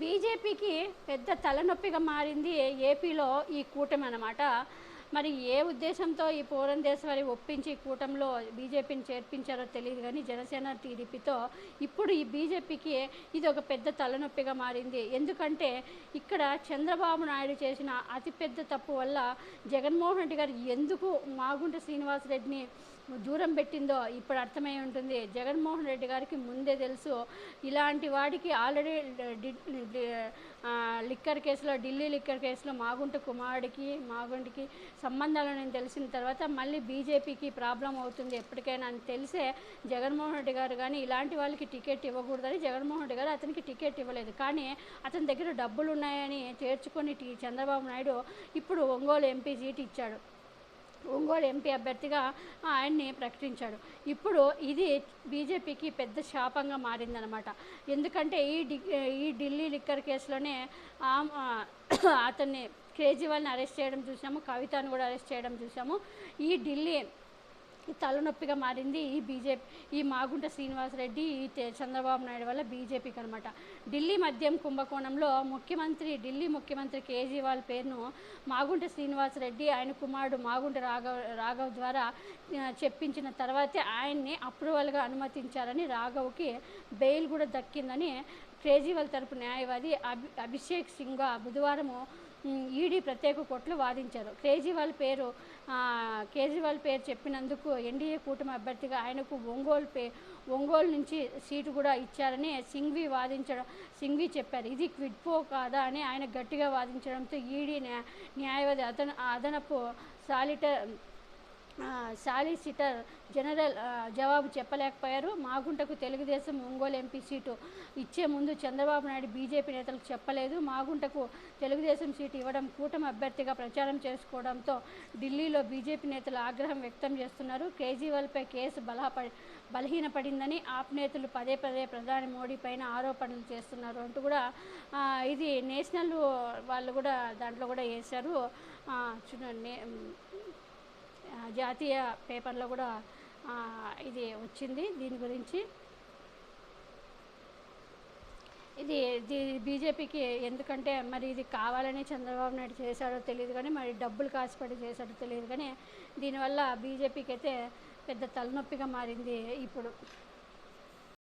బీజేపీకి పెద్ద తలనొప్పిగా మారింది ఏపీలో ఈ కూటమి అన్నమాట. మరి ఏ ఉద్దేశంతో ఈ పూరంధేశ్వరి ఒప్పించి కూటమిలో బీజేపీని చేర్పించారో తెలియదు కానీ జనసేన టీడీపీతో ఇప్పుడు ఈ బీజేపీకి ఇది ఒక పెద్ద తలనొప్పిగా మారింది. ఎందుకంటే ఇక్కడ చంద్రబాబు నాయుడు చేసిన అతిపెద్ద తప్పు వల్ల జగన్మోహన్ రెడ్డి గారు ఎందుకు మాగుంట శ్రీనివాసరెడ్డిని దూరం పెట్టిందో ఇప్పుడు అర్థమై ఉంటుంది. జగన్మోహన్ రెడ్డి గారికి ముందే తెలుసు ఇలాంటి వాడికి ఆల్రెడీ లిక్కర్ కేసులో ఢిల్లీ లిక్కర్ కేసులో మాగుంట కుమారుడికి మాగుంటికి సంబంధాలు నేను తెలిసిన తర్వాత మళ్ళీ బీజేపీకి ప్రాబ్లం అవుతుంది ఎప్పటికైనా అని తెలిసే జగన్మోహన్ రెడ్డి గారు కానీ ఇలాంటి వాళ్ళకి టికెట్ ఇవ్వకూడదని జగన్మోహన్ రెడ్డి గారు అతనికి టికెట్ ఇవ్వలేదు. కానీ అతని దగ్గర డబ్బులు ఉన్నాయని చేర్చుకొని చంద్రబాబు నాయుడు ఇప్పుడు ఒంగోలు ఎంపీ సీట్ ఇచ్చాడు. ఒంగోలు ఎంపీ అభ్యర్థిగా ఆయన్ని ప్రకటించాడు. ఇప్పుడు ఇది బీజేపీకి పెద్ద శాపంగా మారిందనమాట ఎందుకంటే ఈ డి ఈ ఢిల్లీ లిక్కర్ కేసులోనే ఆమ్- అతన్ని కేజ్రీవాల్ని అరెస్ట్ చేయడం చూసాము కవితను కూడా అరెస్ట్ చేయడం చూసాము. ఈ ఢిల్లీ తలనొప్పిగా మారింది ఈ బీజేపీ ఈ మాగుంట శ్రీనివాసరెడ్డి ఈ చంద్రబాబు నాయుడు వల్ల బీజేపీకి అనమాట ఢిల్లీ మద్యం కుంభకోణంలో ముఖ్యమంత్రి ఢిల్లీ ముఖ్యమంత్రి కేజ్రీవాల్ పేరును మాగుంట శ్రీనివాసరెడ్డి ఆయన కుమారుడు మాగుంట రాఘవ్ రాఘవ్ ద్వారా చెప్పించిన తర్వాతే ఆయన్ని అప్రూవల్గా అనుమతించారని రాఘవ్కి బెయిల్ కూడా దక్కిందని కేజ్రీవాల్ తరపు న్యాయవాది అభి అభిషేక్ సింగ్ బుధవారము ఈడీ ప్రత్యేక కోర్టులు వాదించారు. కేజ్రీవాల్ పేరు కేజ్రీవాల్ పేరు చెప్పినందుకు ఎన్డీఏ కూటమి అభ్యర్థిగా ఆయనకు ఒంగోలు పే ఒంగోలు నుంచి సీటు కూడా ఇచ్చారని సింఘ్వి వాదించడం సింఘ్వి చెప్పారు. ఇది క్విడ్పో కాదా అని ఆయన గట్టిగా వాదించడంతో ఈడీ న్యాయవాది అదన అదనపు సాలిటర్ సాలిసిటర్ జనరల్ జవాబు చెప్పలేకపోయారు. మాగుంటకు తెలుగుదేశం ఒంగోలు ఎంపీ సీటు ఇచ్చే ముందు చంద్రబాబు నాయుడు బీజేపీ నేతలకు చెప్పలేదు. మాగుంటకు తెలుగుదేశం సీటు ఇవ్వడం కూటమి అభ్యర్థిగా ప్రచారం చేసుకోవడంతో ఢిల్లీలో బీజేపీ నేతలు ఆగ్రహం వ్యక్తం చేస్తున్నారు. కేజ్రీవాల్పై కేసు బలహపడి బలహీనపడిందని ఆప్ నేతలు పదే పదే ప్రధాని మోడీ పైన ఆరోపణలు చేస్తున్నారు అంటూ కూడా ఇది నేషనల్ వాళ్ళు కూడా దాంట్లో కూడా వేశారు. చూడండి జాతీయ పేపర్లో కూడా ఇది వచ్చింది దీని గురించి. ఇది ఇది బీజేపీకి ఎందుకంటే మరి ఇది కావాలని చంద్రబాబు నాయుడు చేశాడో తెలియదు కానీ మరి డబ్బులు కాసిపడి చేశాడో తెలియదు కానీ దీనివల్ల బీజేపీకి అయితే పెద్ద తలనొప్పిగా మారింది ఇప్పుడు.